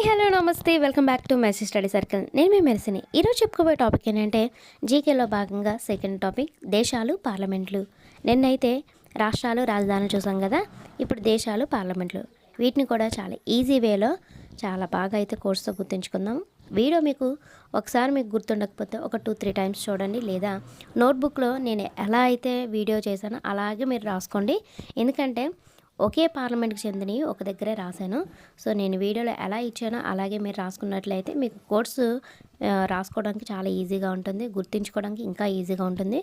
Hi hello namaste. Welcome back to message study circle. నేను మీ మెరిసిని. ఈరోజు చెప్పుకోబోయే టాపిక్ ఏంటంటే జీకేలో భాగంగా సెకండ్ టాపిక్ దేశాలు పార్లమెంట్లు. నిన్నైతే రాష్ట్రాలు రాజధానులు చూసాం కదా? ఇప్పుడు దేశాలు పార్లమెంట్లు. వీటిని కూడా చాలా ఈజీ వేలో చాలా బాగా అయితే కోర్సుతో గుర్తుంచుకుందాం. వీడియో మీకు ఒకసారి మీకు గుర్తుండకపోతే ఒక టూ త్రీ టైమ్స్ చూడండి. లేదా నోట్బుక్లో నేను ఎలా అయితే వీడియో చేశానో అలాగే మీరు రాసుకోండి. ఎందుకంటే ఒకే పార్లమెంట్కి చెందినవి ఒక దగ్గరే రాశాను. సో నేను వీడియోలో ఎలా ఇచ్చానో అలాగే మీరు రాసుకున్నట్లయితే మీకు కోర్సు రాసుకోవడానికి చాలా ఈజీగా ఉంటుంది గుర్తుంచుకోవడానికి ఇంకా ఈజీగా ఉంటుంది.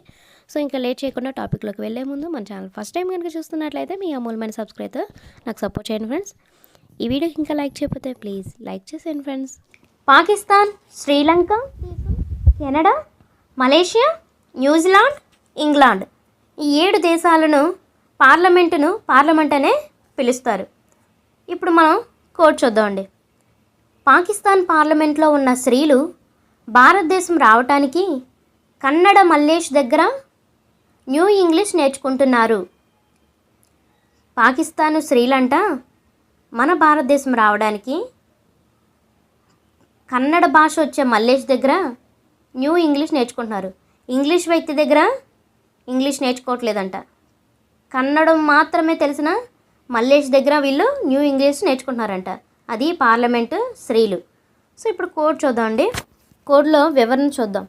సో ఇంకా లేట్ చేయకుండా టాపిక్లోకి వెళ్ళే ముందు మన ఛానల్ ఫస్ట్ టైం కనుక చూస్తున్నట్లయితే మీ అమూల్యమైన సబ్స్క్రైబర్ నాకు సపోర్ట్ చేయండి ఫ్రెండ్స్. ఈ వీడియోకి ఇంకా లైక్ చేయకపోతే ప్లీజ్ లైక్ చేసేయండి friends. Pakistan Sri Lanka Canada Malaysia New Zealand England ఈ ఏడు దేశాలను పార్లమెంటును పార్లమెంట్ అనే పిలుస్తారు. ఇప్పుడు మనం కోడ్ చూద్దామండి. పాకిస్తాన్ పార్లమెంట్లో ఉన్న స్త్రీలు భారతదేశం రావటానికి కన్నడ మల్లేష్ దగ్గర న్యూ ఇంగ్లీష్ నేర్చుకుంటున్నారు. పాకిస్తాన్ స్త్రీలంట మన భారతదేశం రావడానికి కన్నడ భాష వచ్చే మల్లేష్ దగ్గర న్యూ ఇంగ్లీష్ నేర్చుకుంటున్నారు. ఇంగ్లీష్ వ్యక్తి దగ్గర ఇంగ్లీష్ నేర్చుకోవట్లేదంట. కన్నడం మాత్రమే తెలిసిన మల్లేష్ దగ్గర వీళ్ళు న్యూ ఇంగ్లీష్ నేర్చుకుంటున్నారంట. అది పార్లమెంటు స్త్రీలు. సో ఇప్పుడు కోడ్ చూద్దామండి కోడ్లో వివరణ చూద్దాం.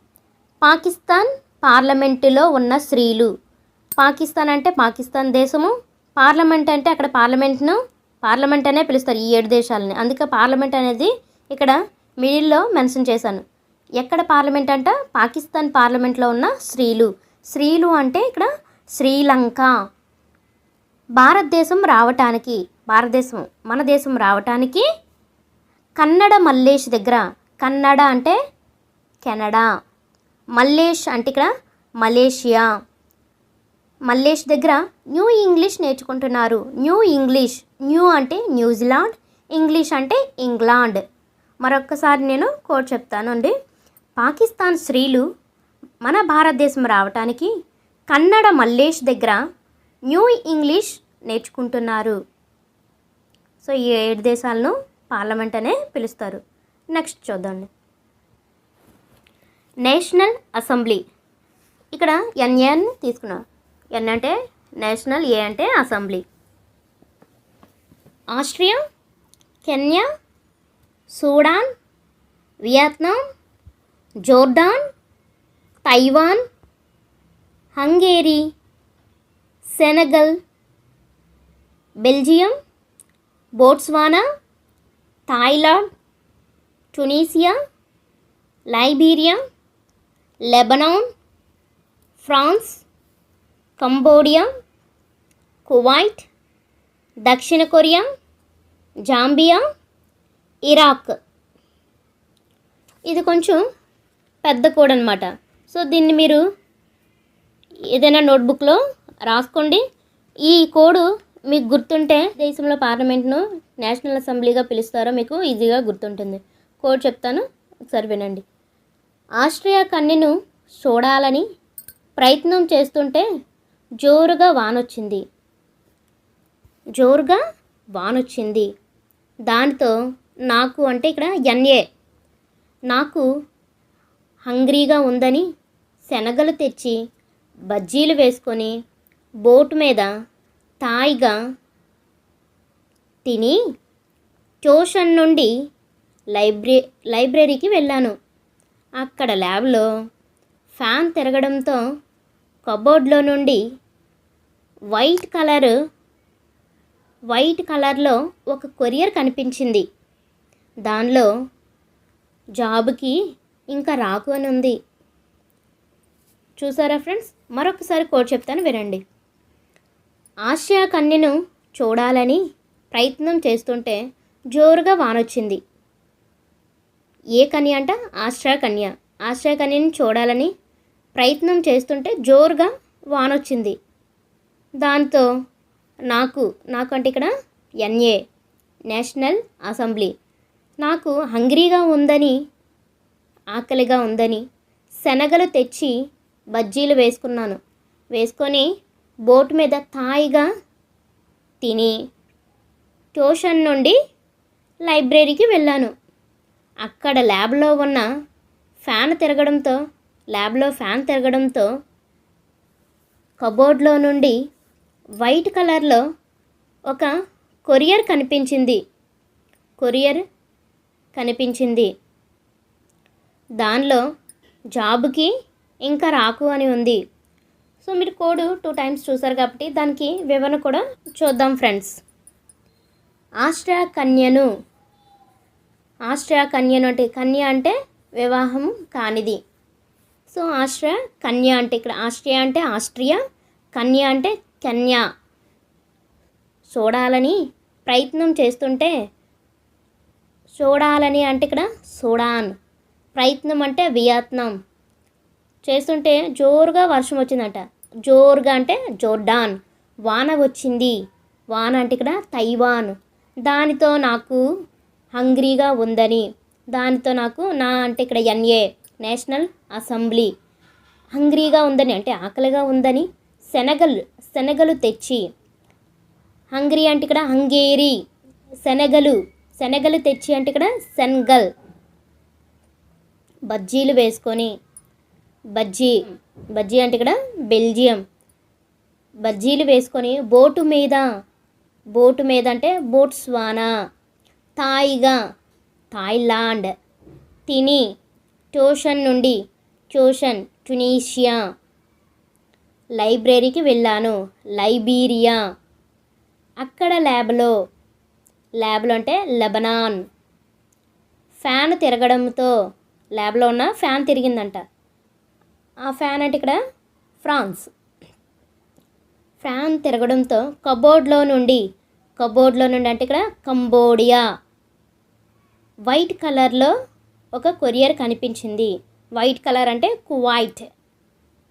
పాకిస్తాన్ పార్లమెంటులో ఉన్న స్త్రీలు. పాకిస్తాన్ అంటే పాకిస్తాన్ దేశము. పార్లమెంట్ అంటే అక్కడ పార్లమెంట్ను పార్లమెంట్ అనే పిలుస్తారు ఈ ఏడు దేశాలని. అందుకే పార్లమెంట్ అనేది ఇక్కడ మిడిల్లో మెన్షన్ చేశాను. ఎక్కడ పార్లమెంట్ అంట? పాకిస్తాన్ పార్లమెంట్లో ఉన్న స్త్రీలు. స్త్రీలు అంటే ఇక్కడ శ్రీలంక. భారతదేశం రావటానికి భారతదేశం మన దేశం రావటానికి కన్నడ మల్లేష్ దగ్గర కన్నడ అంటే కెనడా మల్లేష్ అంటే ఇక్కడ మలేషియా. మల్లేష్ దగ్గర న్యూ ఇంగ్లీష్ నేర్చుకుంటున్నారు. న్యూ ఇంగ్లీష్ న్యూ అంటే న్యూజిలాండ్ ఇంగ్లీష్ అంటే ఇంగ్లాండ్. మరొక్కసారి నేను కోడ్ చెప్తానండి పాకిస్తాన్ స్త్రీలు మన భారతదేశం రావటానికి కన్నడ మల్లేష్ దగ్గర న్యూ ఇంగ్లీష్ నేర్చుకుంటున్నారు. సో ఈ ఏడు దేశాలను పార్లమెంట్ అనే పిలుస్తారు. నెక్స్ట్ చూద్దాండి నేషనల్ అసెంబ్లీ. ఇక్కడ ఎన్ఏని తీసుకున్నాం. ఎన్ అంటే నేషనల్ ఏ అంటే assembly. Austria Kenya Sudan Vietnam Jordan Taiwan Hungary. Senegal Belgium Botswana Thailand Tunisia Liberia Lebanon France Cambodia Kuwait దక్షిణ కొరియా జాంబియా ఇరాక్. ఇది కొంచెం పెద్ద కోడ్ అనమాట సో దీన్ని మీరు ఏదైనా నోట్బుక్లో రాసుకోండి. ఈ కోడ్ మీకు గుర్తుంటే దేశంలో పార్లమెంట్ను నేషనల్ అసెంబ్లీగా పిలుస్తారో మీకు ఈజీగా గుర్తుంటుంది. కోడ్ చెప్తాను ఒకసారి వినండి. ఆస్ట్రియా కన్నెను చూడాలని ప్రయత్నం చేస్తుంటే జోరుగా వానొచ్చింది. జోరుగా వానొచ్చింది. దానితో నాకు అంటే ఇక్కడ ఎన్ఏ నాకు హంగ్రీగా ఉందని శనగలు తెచ్చి బజ్జీలు వేసుకొని బోటు మీద తాయిగా తిని ట్యూషన్ నుండి లైబ్రరీ లైబ్రరీకి వెళ్ళాను. అక్కడ ల్యాబ్లో ఫ్యాన్ తిరగడంతో కబోర్డ్లో నుండి వైట్ కలర్ వైట్ కలర్లో ఒక కొరియర్ కనిపించింది. దానిలో జాబ్కి ఇంకా రాకు అని ఉంది. చూసారా ఫ్రెండ్స్? మరొకసారి కోడ్ చెప్తాను వినండి. ఆసియా కన్యను చూడాలని ప్రయత్నం చేస్తుంటే జోరుగా వానొచ్చింది. ఏ కన్య అంట? ఆశ్రయ కన్య. ఆశ్రయ కన్యని చూడాలని ప్రయత్నం చేస్తుంటే జోరుగా వానొచ్చింది. దాంతో నాకు నాకు అంటే ఇక్కడ ఎన్ఏ నేషనల్ అసెంబ్లీ. నాకు హంగ్రీగా ఉందని ఆకలిగా ఉందని శనగలు తెచ్చి బజ్జీలు వేసుకున్నాను. వేసుకొని బోట్ మీద తాయిగా తిని ట్యూషన్ నుండి లైబ్రరీకి వెళ్ళాను. అక్కడ ల్యాబ్లో ఉన్న ఫ్యాన్ తిరగడంతో ల్యాబ్లో ఫ్యాన్ తిరగడంతో కబోర్డ్లో నుండి వైట్ కలర్లో ఒక కొరియర్ కనిపించింది. కొరియర్ కనిపించింది. దానిలో జాబ్కి ఇంకా రాకు అని ఉంది. సో మీరు కోడ్ టూ టైమ్స్ చూసారు కాబట్టి దానికి వివరణ కూడా చూద్దాం ఫ్రెండ్స్. ఆశ్రయ కన్యను ఆశ్రయ కన్యను అంటే కన్య అంటే వివాహం కానిది. సో ఆశ్రయ కన్య అంటే ఇక్కడ ఆస్ట్రియా అంటే ఆస్ట్రియా కన్య అంటే కన్య. చూడాలని ప్రయత్నం చేస్తుంటే చూడాలని అంటే ఇక్కడ సూడాన్ ప్రయత్నం అంటే వియత్నాం. చేస్తుంటే జోరుగా వర్షం వచ్చిందంట. జోరుగా అంటే జోర్డాన్. వాన వచ్చింది. వాన అంటే ఇక్కడ తైవాన్. దానితో నాకు హంగ్రీగా ఉందని. దానితో నాకు నా అంటే ఇక్కడ ఎన్ఏ నేషనల్ అసెంబ్లీ. హంగ్రీగా ఉందని అంటే ఆకలిగా ఉందని శనగలు శనగలు తెచ్చి. హంగ్రీ అంటే ఇక్కడ హంగేరి శనగలు శనగలు తెచ్చి అంటే ఇక్కడ శనగల్ బజ్జీలు వేసుకొని బజ్జీ. బజ్జీ అంటే ఇక్కడ బెల్జియం. బజ్జీలు వేసుకొని బోటు మీద బోటు మీద అంటే బోట్స్వానా థాయిగా థాయిలాండ్ తిని ట్యూషన్ నుండి ట్యూషన్ టునీషియా లైబ్రరీకి వెళ్ళాను లైబీరియా. అక్కడ ల్యాబ్లో ల్యాబ్లో అంటే లెబనాన్. ఫ్యాన్ తిరగడంతో ల్యాబ్లో ఉన్న ఫ్యాన్ తిరిగిందంట. ఫ్యాన్ అంటే ఇక్కడ ఫ్రాన్స్. ఫ్యాన్ తిరగడంతో కబోర్డ్లో నుండి కబోర్డ్లో నుండి అంటే ఇక్కడ కంబోడియా. వైట్ కలర్లో ఒక కొరియర్ కనిపించింది. వైట్ కలర్ అంటే కువైట్.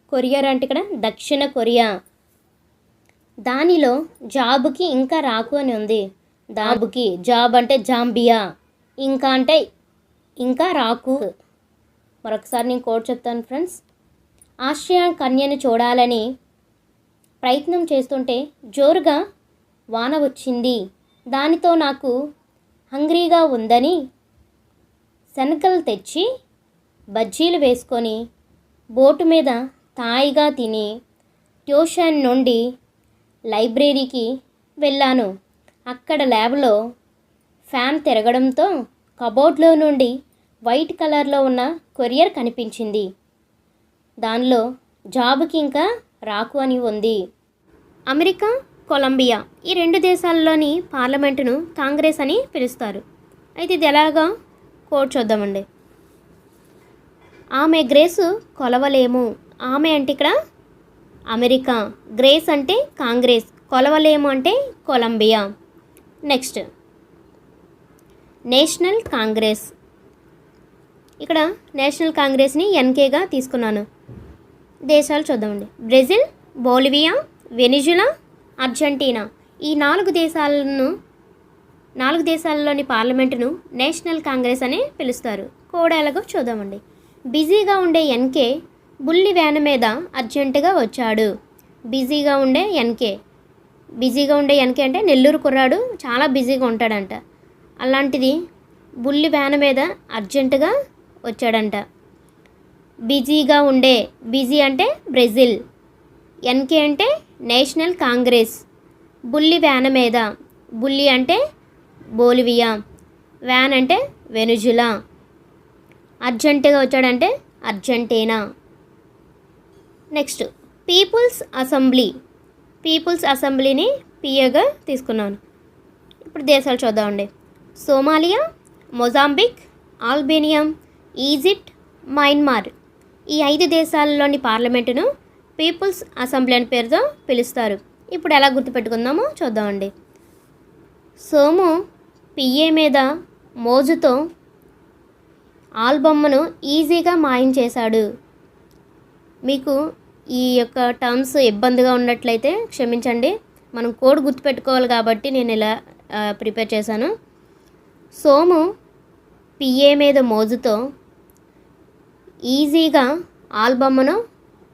కొరియర్ అంటే ఇక్కడ దక్షిణ కొరియా. దానిలో జాబ్కి ఇంకా రాకు అని ఉంది. దాబుకి జాబ్ అంటే జాంబియా. ఇంకా అంటే ఇంకా రాకు. మరొకసారి నేను కోడ్ చెప్తాను ఫ్రెండ్స్. ఆశ్రయ కన్యను చూడాలని ప్రయత్నం చేస్తుంటే జోరుగా వాన వచ్చింది. దానితో నాకు హంగ్రీగా ఉందని శనగలు తెచ్చి బజ్జీలు వేసుకొని బోటు మీద తాయిగా తిని ట్యూషన్ నుండి లైబ్రరీకి వెళ్ళాను. అక్కడ ల్యాబ్లో ఫ్యాన్ తిరగడంతో కబోర్డ్లో నుండి వైట్ కలర్లో ఉన్న కొరియర్ కనిపించింది. దానిలో జాబ్కి ఇంకా రాకు అని ఉంది. అమెరికా కొలంబియా ఈ రెండు దేశాల్లోని పార్లమెంటును కాంగ్రెస్ అని పిలుస్తారు. అయితే ఇది ఎలాగా? కోడ్ చూద్దామండి. ఆమె గ్రేసు కొలవలేము. ఆమె అంటే ఇక్కడ అమెరికా. గ్రేస్ అంటే కాంగ్రెస్. కొలవలేము అంటే కొలంబియా. నెక్స్ట్. నేషనల్ కాంగ్రెస్. ఇక్కడ నేషనల్ కాంగ్రెస్ని ఎన్కేగా తీసుకున్నాను. దేశాలు చూద్దామండి. Brazil Bolivia Venezuela Argentina. ఈ నాలుగు దేశాలను నాలుగు దేశాల్లోని పార్లమెంటును నేషనల్ కాంగ్రెస్ అని పిలుస్తారు. కోడ్ ఎలాగో చూద్దామండి. బిజీగా ఉండే ఎన్కే బుల్లి వ్యాన్ మీద అర్జెంటుగా వచ్చాడు. బిజీగా ఉండే ఎన్కే బిజీగా ఉండే ఎన్కే అంటే నెల్లూరు కుర్రాడు చాలా బిజీగా ఉంటాడంట. అలాంటిది బుల్లి వ్యాన్ మీద అర్జెంటుగా వచ్చాడంట. బిజీగా ఉండే బిజీ అంటే బ్రెజిల్ ఎన్కే అంటే నేషనల్ కాంగ్రెస్ బుల్లి వ్యాన్ మీద బుల్లి అంటే బోలివియా వ్యాన్ అంటే వెనుజులా అర్జెంటుగా వచ్చాడంటే Argentina. Next people's assembly people's అసెంబ్లీని పిఏగా తీసుకున్నాను. ఇప్పుడు దేశాలు చూద్దామండి. Somalia Mozambique Albania Egypt Myanmar ఈ ఐదు దేశాలలోని పార్లమెంటును పీపుల్స్ అసెంబ్లీ అని పేరుతో పిలుస్తారు. ఇప్పుడు ఎలా గుర్తుపెట్టుకుందామో చూద్దామండి. సోము పిఏ మీద మోజుతో ఆల్బొమ్మను ఈజీగా మాయం చేశాడు. మీకు ఈ యొక్క టర్మ్స్ ఇబ్బందిగా ఉన్నట్లయితే క్షమించండి. మనం కోడ్ గుర్తుపెట్టుకోవాలి కాబట్టి నేను ఇలా ప్రిపేర్ చేశాను. సోము పిఏ మీద మోజుతో ఈజీగా ఆల్బమ్ను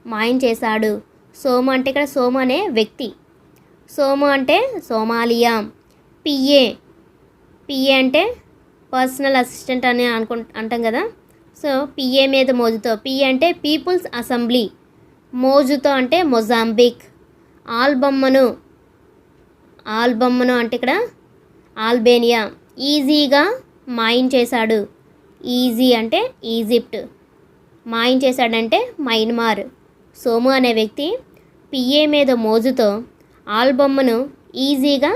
మాయం చేశాడు. సోమ అంటే ఇక్కడ సోమ అనే వ్యక్తి. సోమ అంటే సోమాలియా. పిఏ. పిఏ అంటే పర్సనల్ అసిస్టెంట్ అని అనుకు అంటాం కదా. సో పిఏ మీద మోజుతో. పిఏ అంటే పీపుల్స్ అసెంబ్లీ. మోజుతో అంటే మొజాంబిక్. ఆల్బమ్మను ఆల్బమ్మను అంటే ఇక్కడ ఆల్బేనియా. ఈజీగా మాయం చేశాడు. ఈజీ అంటే ఈజిప్ట్. మాయం చేశాడంటే మైన్మార్ సోము అనే వ్యక్తి పిఏ మీద మోజుతో ఆల్బమ్ను ఈజీగా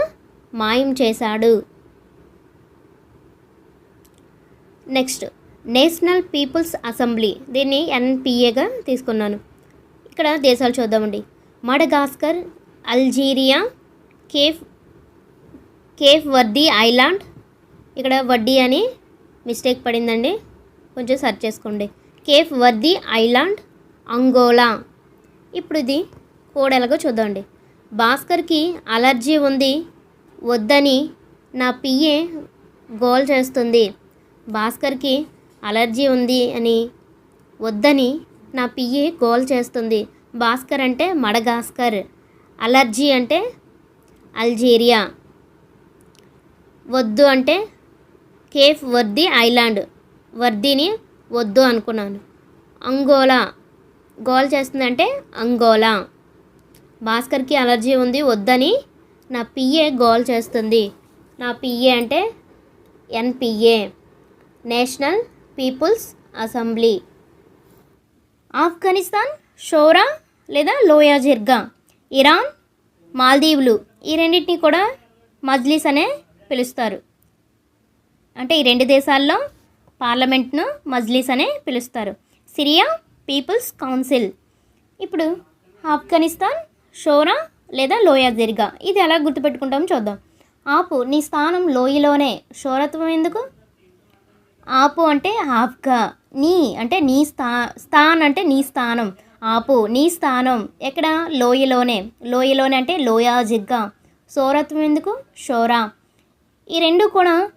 మాయం చేశాడు. Next national people's assembly. దీన్ని ఎన్పిఏగా తీసుకున్నాను. ఇక్కడ దేశాలు చూద్దామండి. Madagascar Algeria Cape Cape Verde island. ఇక్కడ వడ్డీ అని మిస్టేక్ పడిందండి. కొంచెం సెర్చ్ చేసుకోండి. Cape Verde island Angola. ఇప్పుడు ఇది కోడెలగా చూద్దండి భాస్కర్కి అలర్జీ ఉంది వద్దని నా పిఏ గోల్ చేస్తుంది. భాస్కర్కి అలర్జీ ఉంది అని వద్దని నా పిఏ గోల్ చేస్తుంది. భాస్కర్ అంటే మడగాస్కర్ అలర్జీ అంటే అల్జీరియా. వద్దు అంటే కేఫ్ వర్ది ఐలాండ్ వర్దిని వద్దు అనుకున్నాను. అంగోలా. గోల్ చేస్తుందంటే అంగోలా. భాస్కర్కి అలర్జీ ఉంది వద్దని నా పిఏ గోల్ చేస్తుంది. నా పిఏ అంటే NPA national people's assembly. Afghanistan Shura లేదా లోయా జిర్గా ఇరాన్ మాల్దీవులు ఈ రెండింటిని కూడా మజ్లిస్ అనే పిలుస్తారు. అంటే ఈ రెండు దేశాల్లో పార్లమెంట్ను మజ్లిస్ అనే పిలుస్తారు. Syria people's council. ఇప్పుడు ఆఫ్ఘనిస్తాన్ షోరా లేదా లోయా జిర్గా ఇది ఎలా గుర్తుపెట్టుకుంటామో చూద్దాం. ఆపు నీ స్థానం లోయలోనే. షోరత్వం ఎందుకు? ఆపు అంటే ఆఫ్ఘా. నీ అంటే నీ స్థా స్థాన్ అంటే నీ స్థానం. ఆపు నీ స్థానం. ఎక్కడ? లోయలోనే. లోయలోనే అంటే లోయా జిగ్గా సోరత్వం ఎందుకు? షోరా. ఈ రెండు కూడా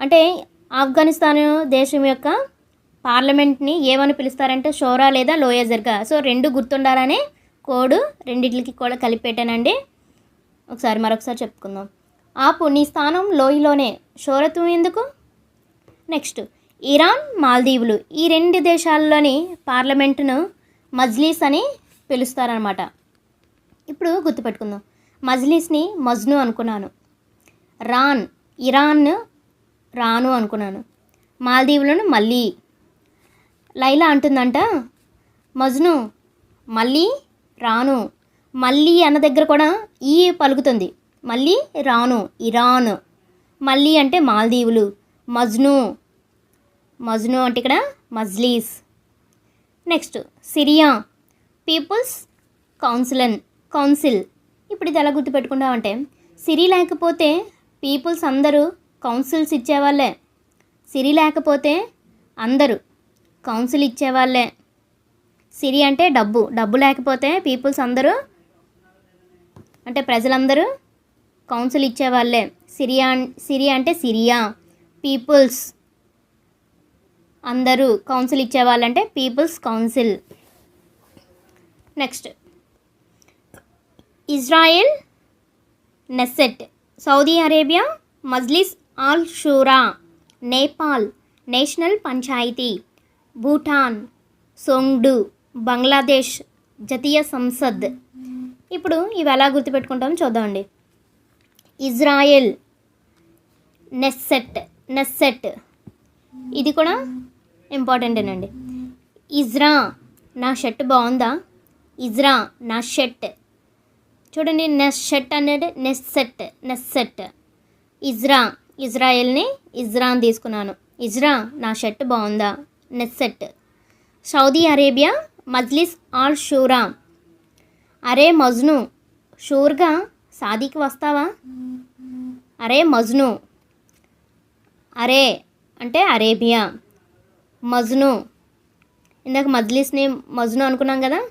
అంటే ఆఫ్ఘనిస్తాన్ దేశం యొక్క పార్లమెంట్ని ఏమని పిలుస్తారంటే షోరా లేదా లోయజర్గా సో రెండు గుర్తుండాలనే కోడ్ రెండింటికి కూడా కలిపి పెట్టానండి ఒకసారి మరొకసారి చెప్పుకుందాం. ఆపు నీ స్థానం లోయలోనే. షోరత్వం ఎందుకు? నెక్స్ట్ ఇరాన్ మాల్దీవులు. ఈ రెండు దేశాల్లోని పార్లమెంటును మజ్లీస్ అని పిలుస్తారనమాట. ఇప్పుడు గుర్తుపెట్టుకుందాం. మజ్లీస్ని మజ్ను అనుకున్నాను. రాన్ ఇరాన్ రాను అనుకున్నాను. మాల్దీవులను మళ్ళీ. లైలా అంటుందంట మజ్ను మళ్ళీ రాను. మళ్ళీ అన్న దగ్గర కూడా ఈ పలుకుతుంది. మళ్ళీ రాను ఇరాన్. మళ్ళీ అంటే మాల్దీవులు. మజ్ను. మజ్ను అంటే ఇక్కడ మజ్లీస్. Next Syria. పీపుల్స్ కౌన్సిలన్ కౌన్సిల్. ఇప్పుడు ఇది ఎలా గుర్తుపెట్టుకుంటామంటే సిరి లేకపోతే పీపుల్స్ అందరూ కౌన్సిల్స్ ఇచ్చేవాళ్ళే. సిరి లేకపోతే అందరూ కౌన్సిల్ ఇచ్చేవాళ్ళే. సిరి అంటే డబ్బు డబ్బు లేకపోతే పీపుల్స్ అందరూ అంటే ప్రజలందరూ కౌన్సిల్ ఇచ్చేవాళ్ళే. సిరియా సిరియా అంటే సిరియా పీపుల్స్ అందరూ council ఇచ్చేవాళ్ళంటే people's council. Next Israel Knesset Saudi Arabia Majlis al Shura Nepal national Panchayat Bhutan Tshogdu Bangladesh Jatiya Sangsad. ఇప్పుడు ఇవి ఎలా గుర్తుపెట్టుకుంటామో చూద్దామండి. Israel Knesset Knesset. ఇది కూడా ఇంపార్టెంటేనండి. ఇజ్రా నా షర్ట్ బాగుందా? ఇజ్రా నా షర్ట్. చూడండి నెస్ షర్ట్ అనేది నెస్సెట్ నెస్సెట్. ఇజ్రా ఇజ్రాయెల్ని ఇజ్రాన్ తీసుకున్నాను. ఇజ్రా నా షర్ట్ బాగుందా? Knesset. Saudi Arabia Majlis al Shura అరే మజ్ను షూర్గా సాదీకి వస్తావా? అరే మజ్ను. అరే అంటే అరేబియా. మజ్ను. ఇందాక మజ్లిస్ని మజ్ను అనుకున్నాం కదా?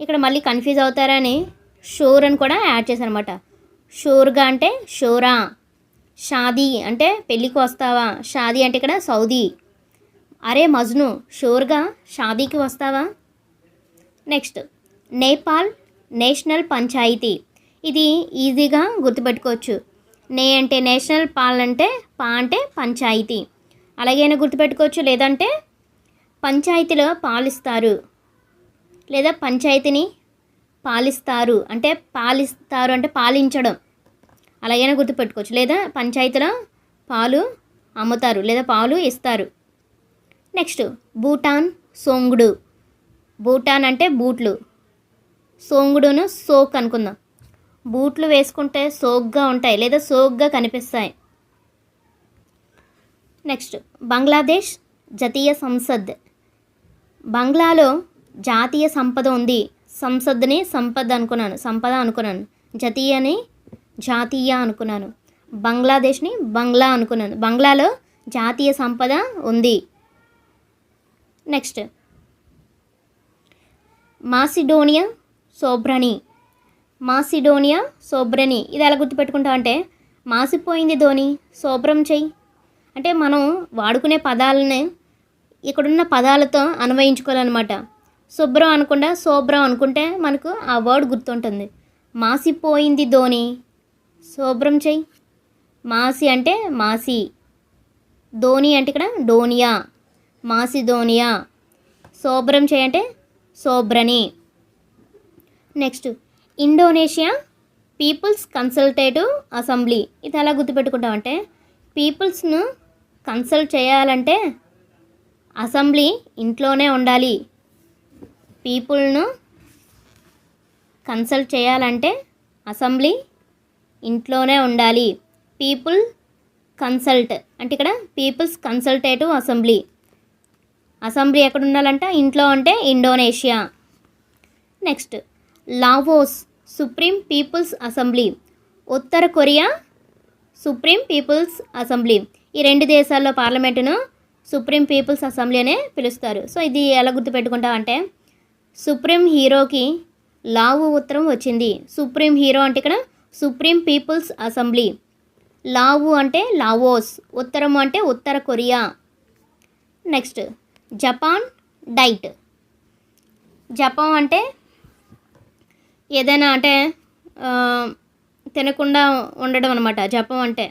ఇక్కడ మళ్ళీ కన్ఫ్యూజ్ అవుతారని షూర్ అని కూడా యాడ్ చేశారనమాట అనమాట షూర్గా అంటే షూరా. షాదీ అంటే పెళ్ళికి వస్తావా? షాదీ అంటే ఇక్కడ సౌదీ. అరే మజ్ను షూర్గా షాదీకి వస్తావా? Next Nepal national Panchayat. ఇది ఈజీగా గుర్తుపెట్టుకోవచ్చు. నే అంటే నేషనల్ పాల్ అంటే పా అంటే పంచాయతీ. అలాగైనా గుర్తుపెట్టుకోవచ్చు లేదంటే పంచాయతీలో పాలిస్తారు. లేదా పంచాయతీని పాలిస్తారు అంటే పాలిస్తారు అంటే పాలించడం. అలాగైనా గుర్తుపెట్టుకోవచ్చు. లేదా పంచాయతీలో పాలు అమ్ముతారు లేదా పాలు ఇస్తారు. నెక్స్ట్ భూటాన్ సోంగుడు. భూటాన్ అంటే బూట్లు. సోంగుడును సోక్ అనుకుందాం. బూట్లు వేసుకుంటే సోగ్గా ఉంటాయి లేదా సోగ్గా కనిపిస్తాయి. నెక్స్ట్ బంగ్లాదేశ్ జాతీయ సంసద్. బంగ్లాలో జాతీయ సంపద ఉంది. సంసద్ని సంపద అనుకున్నాను సంపద అనుకున్నాను. జాతీయని జాతీయ అనుకున్నాను. బంగ్లాదేశ్ని బంగ్లా అనుకున్నాను. బంగ్లాలో జాతీయ సంపద ఉంది. Next. Macedonia Sobranie Macedonia Sobranie ఇది ఎలా గుర్తుపెట్టుకుంటాం అంటే మాసిపోయింది ధోని శోభ్రం చెయ్యి అంటే మనం వాడుకునే పదాలని ఇక్కడున్న పదాలతో అన్వయించుకోవాలన్నమాట. శుభ్రం అనకుండా శోభ్రం అనుకుంటే మనకు ఆ వర్డ్ గుర్తుంటుంది. మాసిపోయింది ధోని. శోభ్రం చెయ్యి. మాసి అంటే మాసి. ధోని అంటే ఇక్కడ డోనియా మాసి ధోనియా. శోభ్రం అంటే శోభ్రని. Next Indonesia people's consultative assembly. ఇది ఎలా గుర్తుపెట్టుకుంటామంటే పీపుల్స్ను కన్సల్ట్ చేయాలంటే అసెంబ్లీ ఇంట్లోనే ఉండాలి. పీపుల్ను కన్సల్ట్ చేయాలంటే అసెంబ్లీ ఇంట్లోనే ఉండాలి. పీపుల్ కన్సల్ట్ అంటే ఇక్కడ పీపుల్స్ కన్సల్టేటివ్ అసెంబ్లీ. అసెంబ్లీ ఎక్కడ ఉండాలంట ఇంట్లో అంటే Indonesia. Next Laos supreme people's assembly. ఉత్తర కొరియా సుప్రీం పీపుల్స్ అసెంబ్లీ. ఈ రెండు దేశాల్లో పార్లమెంటును సుప్రీం పీపుల్స్ అసెంబ్లీ అనే పిలుస్తారు. సో ఇది ఎలా గుర్తుపెట్టుకుంటామంటే సుప్రీం హీరోకి లావు ఉత్తరం వచ్చింది. సుప్రీం హీరో అంటే ఇక్కడ సుప్రీం పీపుల్స్ అసెంబ్లీ. లావు అంటే లావోస్ ఉత్తరం అంటే ఉత్తర Korea. Next Japan diet. Japan అంటే ఏదైనా అంటే తినకుండా ఉండడం అనమాట జపం అంటే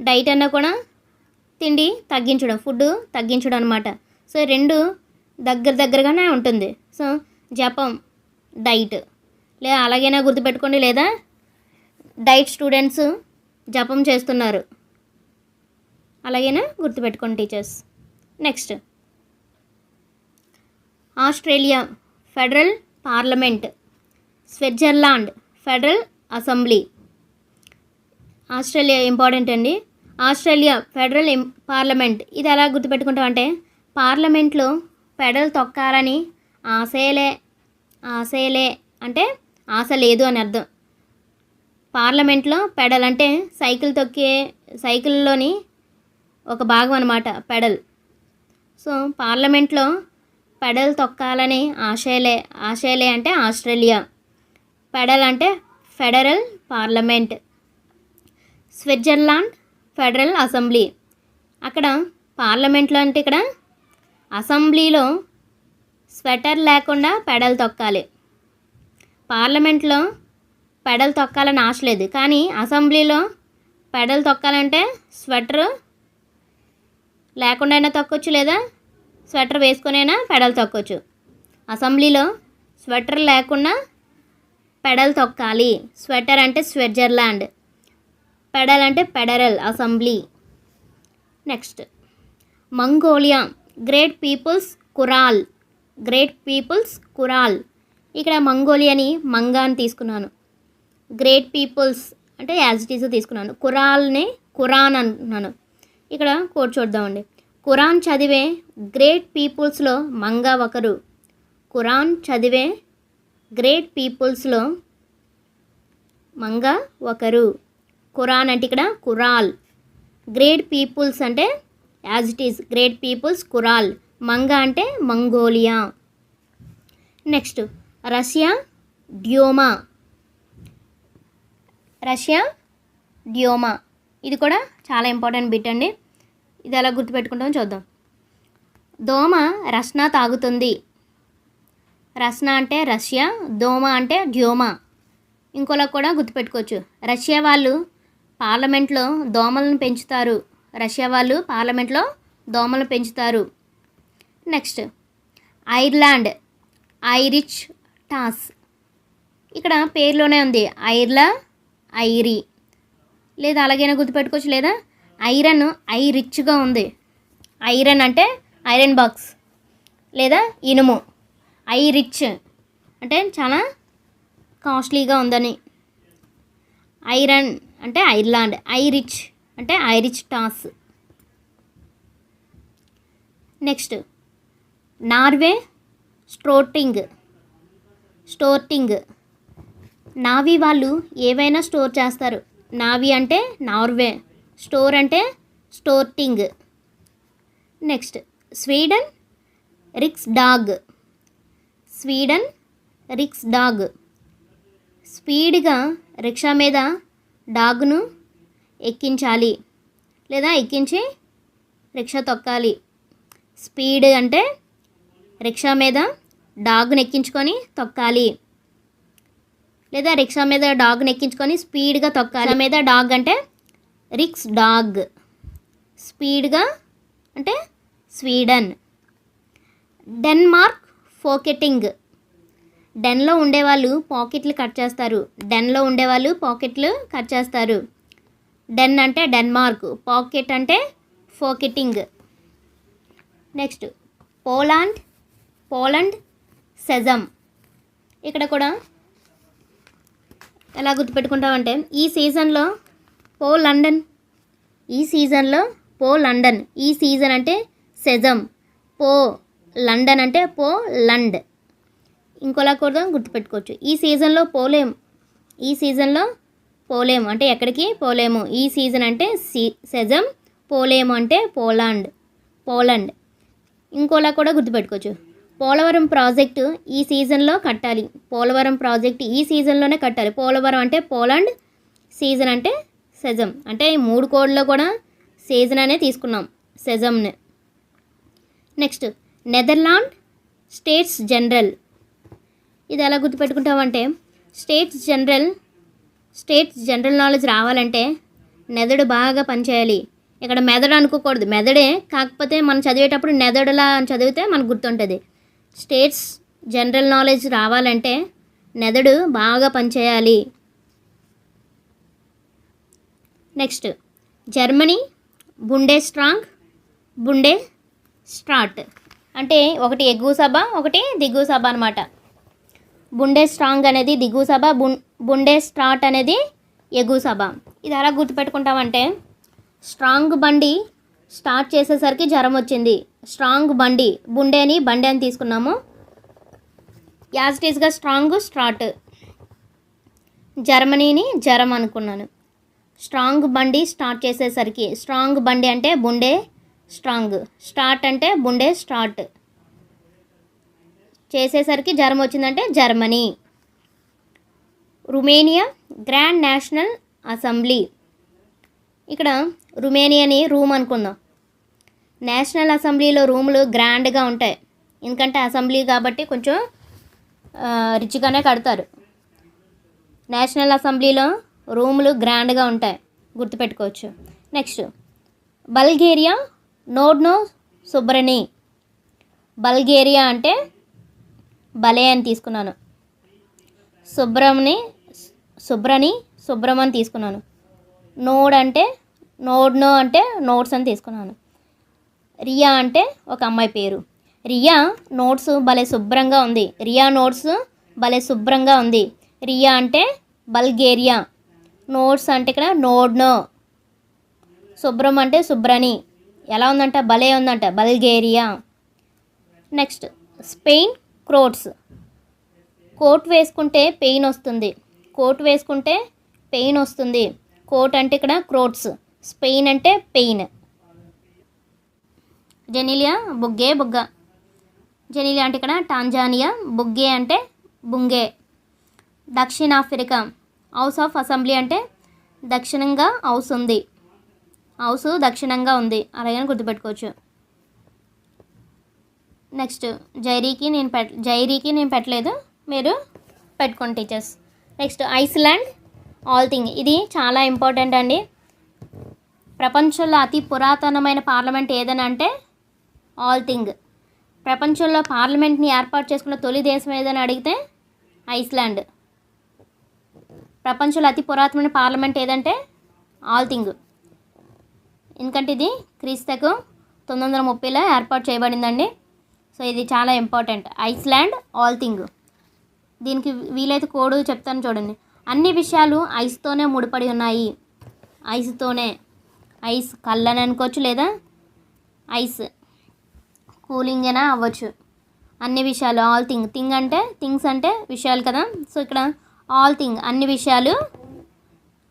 డైట్ అన్నా కూడా తిండి తగ్గించడం ఫుడ్ తగ్గించడం అనమాట సో రెండు దగ్గర దగ్గరగానే ఉంటుంది. సో జపం డైట్. లేదా అలాగైనా గుర్తుపెట్టుకోండి. లేదా డైట్ స్టూడెంట్స్ జపం చేస్తున్నారు. అలాగేనా? గుర్తుపెట్టుకోండి teachers. Next. Australia federal parliament Switzerland federal assembly. Australia important అండి. Australia federal parliament. ఇది ఎలా గుర్తుపెట్టుకుంటామంటే పార్లమెంట్లో ఫెడరల్ తొక్కాలని ఆశయలే ఆశయలే అంటే ఆశ లేదు అని అర్థం. పార్లమెంట్లో పెడల్ అంటే సైకిల్ తొక్కే సైకిల్లోని ఒక భాగం అనమాట పెడల్. సో పార్లమెంట్లో పెడల్ తొక్కాలని ఆశయలే ఆశయలే అంటే ఆస్ట్రేలియా. పెడల్ అంటే federal parliament. Switzerland federal assembly. అక్కడ పార్లమెంట్లో అంటే ఇక్కడ అసెంబ్లీలో స్వెటర్ లేకుండా పెడల్ తొక్కాలి. పార్లమెంట్లో పెడల్ తొక్కాలని ఆశ లేదు. కానీ అసెంబ్లీలో పెడల్ తొక్కాలంటే స్వెటర్ లేకుండా అయినా తొక్కొచ్చు లేదా? స్వెటర్ వేసుకునైనా పెడల్ తొక్కొచ్చు. అసెంబ్లీలో స్వెటర్ లేకుండా పెడల్ తొక్కాలి. స్వెటర్ అంటే స్విట్జర్లాండ్. పెడల్ అంటే federal assembly. Next. Mongolia. Great people's Khural. Great people's Khural. ఇక్కడ మంగోలియాని మంగా అని తీసుకున్నాను. గ్రేట్ పీపుల్స్ అంటే యాజ్ ఇట్ ఈస్ తీసుకున్నాను. కురాల్ని కురాన్ అంటున్నాను ఇక్కడ కోడ్ చూద్దామండి. కురాన్ చదివే గ్రేట్ పీపుల్స్లో మంగా ఒకరు. కురాన్ చదివే గ్రేట్ పీపుల్స్లో మంగా ఒకరు. ఖురాన్ అంటే ఇక్కడ కురాల్. గ్రేట్ పీపుల్స్ అంటే as it is great people's Khural. Manga అంటే Mongolia. Next Russia Duma. Russia Duma. ఇది కూడా చాలా ఇంపార్టెంట్ బిట్ అండి. ఇది ఎలా గుర్తుపెట్టుకుంటామో చూద్దాం. దోమ రస్న తాగుతుంది. రస్న అంటే రష్యా దోమ అంటే డ్యోమా. ఇంకోలా కూడా గుర్తుపెట్టుకోవచ్చు. రష్యా వాళ్ళు పార్లమెంట్లో దోమలను పెంచుతారు. రష్యా వాళ్ళు పార్లమెంట్లో దోమలను పెంచుతారు. Next Ireland Oireachtas. ఇక్కడ పేరులోనే ఉంది. ఐర్లా ఐరి. లేదా అలాగైనా గుర్తుపెట్టుకోవచ్చు లేదా? ఐరన్ ఐ రిచ్గా ఉంది. ఐరన్ అంటే ఐరన్ బాక్స్. లేదా ఇనుము. ఐ రిచ్ అంటే చాలా కాస్ట్లీగా ఉందని. ఐరన్ అంటే ఐర్లాండ్. ఐ రిచ్ అంటే Oireachtas. Next Norway Storting. Storting. Navy వాళ్ళు ఏవైనా స్టోర్ చేస్తారు. నావీ అంటే నార్వే. స్టోర్ అంటే Storting. Next Sweden Riksdag. Sweden Riksdag. స్పీడ్గా రిక్షా మీద డాగ్ను ఎక్కించాలి లేదా ఎక్కించి రిక్షా తొక్కాలి. స్పీడ్ అంటే రిక్షా మీద డాగ్ను ఎక్కించుకొని తొక్కాలి. లేదా రిక్షా మీద డాగ్ని ఎక్కించుకొని స్పీడ్గా తొక్కాలి. రిక్షా మీద డాగ్ అంటే రిక్స్ డాగ్. స్పీడ్గా అంటే స్వీడన్. డెన్మార్క్ ఫోకెటింగ్. డెన్లో ఉండేవాళ్ళు పాకెట్లు కట్ చేస్తారు. డెన్లో ఉండేవాళ్ళు పాకెట్లు కట్ చేస్తారు. డెన్ అంటే డెన్మార్క్. పాకెట్ అంటే Folketing. Next Poland Poland Sejm. ఇక్కడ కూడా ఎలా గుర్తుపెట్టుకుంటామంటే ఈ సీజన్లో పో లండన్. ఈ సీజన్లో పో లండన్. ఈ సీజన్ అంటే సెజమ్ పో లండన్ అంటే పో లండ్. ఇంకోలా కూడా గుర్తుపెట్టుకోవచ్చు. ఈ సీజన్లో పోలేం. ఈ సీజన్లో పోలేము అంటే ఎక్కడికి? పోలేము. ఈ సీజన్ అంటే సీ సెజమ్ పోలేము అంటే పోలాండ్. పోలాండ్. ఇంకోలా కూడా గుర్తుపెట్టుకోవచ్చు. పోలవరం ప్రాజెక్టు ఈ సీజన్లో కట్టాలి. పోలవరం ప్రాజెక్ట్ ఈ సీజన్లోనే కట్టాలి. పోలవరం అంటే పోలాండ్ సీజన్ అంటే సెజమ్ అంటే ఈ మూడు కోడ్లో కూడా సీజన్ అనే తీసుకున్నాం సెజమ్ని నెక్స్ట్ నెదర్లాండ్ స్టేట్స్ జనరల్. ఇది ఎలా గుర్తుపెట్టుకుంటామంటే States General States General knowledge రావాలంటే మెదడు బాగా పనిచేయాలి. ఇక్కడ మెదడు అనుకోకూడదు. మెదడే కాకపోతే మనం చదివేటప్పుడు నెదడులా అని చదివితే మనకు గుర్తుంటుంది. స్టేట్స్ జనరల్ నాలెడ్జ్ రావాలంటే మెదడు బాగా పనిచేయాలి. నెక్స్ట్ జర్మనీ బుండే స్ట్రాంగ్ బుండే స్ట్రాట్ అంటే ఒకటి ఎగువ సభ ఒకటి దిగువ సభ అనమాట బుండే స్ట్రాంగ్ అనేది దిగువ సభ బుం బుండే స్ట్రాట్ అనేది ఎగువ సభ. ఇది ఎలా గుర్తుపెట్టుకుంటామంటే స్ట్రాంగ్ బండి స్టార్ట్ చేసేసరికి జ్వరం వచ్చింది. స్ట్రాంగ్ బండి బుండేని బండి అని తీసుకున్నాము. యాజ్ ఇట్ ఈస్గా స్ట్రాంగ్ స్ట్రాట్. జర్మనీని జ్వరం అనుకున్నాను. స్ట్రాంగ్ బండి స్టార్ట్ చేసేసరికి స్ట్రాంగ్ బండి అంటే బుండే స్ట్రాంగ్. స్టార్ట్ అంటే బుండే స్టార్ట్. చేసేసరికి జ్వరం వచ్చిందంటే Germany. Romania grand national assembly. ఇక్కడ రుమేనియాని రూమ్ అనుకుందాం. నేషనల్ అసెంబ్లీలో రూములు గ్రాండ్గా ఉంటాయి. ఎందుకంటే అసెంబ్లీ కాబట్టి కొంచెం రిచ్గానే కడతారు. నేషనల్ అసెంబ్లీలో రూములు గ్రాండ్గా ఉంటాయి. గుర్తుపెట్టుకోవచ్చు. Next Bulgaria Narodno Sobranie. Bulgaria అంటే బలే అని తీసుకున్నాను. శుభ్రంని శుభ్రని శుభ్రం అని తీసుకున్నాను. నోడ్ అంటే నోడ్నో అంటే నోట్స్ అని తీసుకున్నాను. రియా అంటే ఒక అమ్మాయి పేరు. రియా నోట్స్ భలే శుభ్రంగా ఉంది. రియా నోట్స్ భలే శుభ్రంగా ఉంది. రియా అంటే బల్గేరియా. నోట్స్ అంటే ఇక్కడ నోడ్నో శుభ్రం అంటే శుభ్రని. ఎలా ఉందంట? భలే ఉందంట. Bulgaria. Next Spain Cortes. Coat వేసుకుంటే పెయిన్ వస్తుంది. కోట్ వేసుకుంటే పెయిన్ వస్తుంది. కోట్ అంటే ఇక్కడ క్రోట్స్. స్పెయిన్ అంటే పెయిన్. జెనిలియా బుగ్గే బుగ్గ. జెనిలియా అంటే ఇక్కడ టాంజానియా బుగ్గే అంటే బుంగే. దక్షిణాఫ్రికా హౌస్ ఆఫ్ అసెంబ్లీ అంటే దక్షిణంగా హౌస్ ఉంది. హౌస్ దక్షిణంగా ఉంది. అలాగని గుర్తుపెట్టుకోవచ్చు. నెక్స్ట్ జైరీకి నేను పెట్ జైరీకి నేను పెట్టలేదు. మీరు పెట్టుకోండి టీచర్స్. Next Iceland Althing. ఇది చాలా ఇంపార్టెంట్ అండి. ప్రపంచంలో అతి పురాతనమైన పార్లమెంట్ ఏదని అంటే ఆల్ థింగ్. ప్రపంచంలో పార్లమెంట్ని ఏర్పాటు చేసుకున్న తొలి దేశం ఏదని అడిగితే ఐస్లాండ్. ప్రపంచంలో అతి పురాతనమైన పార్లమెంట్ ఏదంటే ఆల్ థింగ్. ఎందుకంటే ఇది క్రీస్తకు తొమ్మిది వందల ముప్పైలో ఏర్పాటు చేయబడిందండి. సో ఇది చాలా ఇంపార్టెంట్. Iceland all thing. దీనికి వీలైతే కోడ్ చెప్తాను చూడండి. అన్ని విషయాలు ఐస్తోనే ముడిపడి ఉన్నాయి. ఐస్తోనే. ఐస్ కళ్ళని అనుకోవచ్చు లేదా? ఐస్. కూలింగ్ అయినా అవ్వచ్చు. అన్ని విషయాలు ఆల్ థింగ్. థింగ్ అంటే థింగ్స్ అంటే విషయాలు కదా? సో ఇక్కడ ఆల్ థింగ్ అన్ని విషయాలు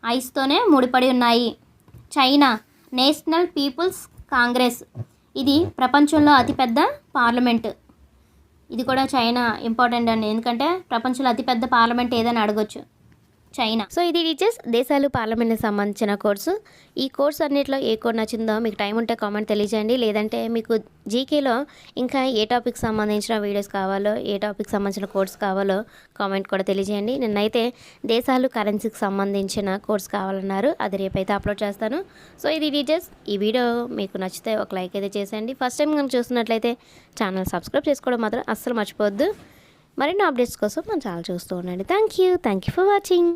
ఐస్తోనే ముడిపడి ఉన్నాయి. China national people's congress. ఇది ప్రపంచంలో అతిపెద్ద పార్లమెంట్. ఇది కూడా చైనా ఇంపార్టెంట్ అండి. ఎందుకంటే ప్రపంచంలో అతిపెద్ద పార్లమెంట్ ఏదని అడగొచ్చు. చైనా. సో ఇది టీచర్స్ దేశాలు పార్లమెంట్కి సంబంధించిన కోర్సు. ఈ కోర్స్ అన్నింటిలో ఏ కోడ్ నచ్చిందో మీకు టైం ఉంటే కామెంట్ తెలియజేయండి. లేదంటే మీకు జీకేలో ఇంకా ఏ టాపిక్ సంబంధించిన వీడియోస్ కావాలో ఏ టాపిక్ సంబంధించిన కోర్స్ కావాలో కామెంట్ కూడా తెలియజేయండి. నిన్నైతే దేశాలు కరెన్సీకి సంబంధించిన కోర్స్ కావాలన్నారు. అది రేపైతే అప్లోడ్ చేస్తాను. సో ఇది టీచర్స్ ఈ వీడియో మీకు నచ్చితే ఒక లైక్ అయితే చేసేయండి. ఫస్ట్ టైం కనుక చూస్తున్నట్లయితే ఛానల్ సబ్స్క్రైబ్ చేసుకోవడం మాత్రం అస్సలు మర్చిపోవద్దు. మరిన్ని అప్డేట్స్ కోసం మన ఛానల్ చూస్తూ ఉండండి. Thank you. Thank you for watching.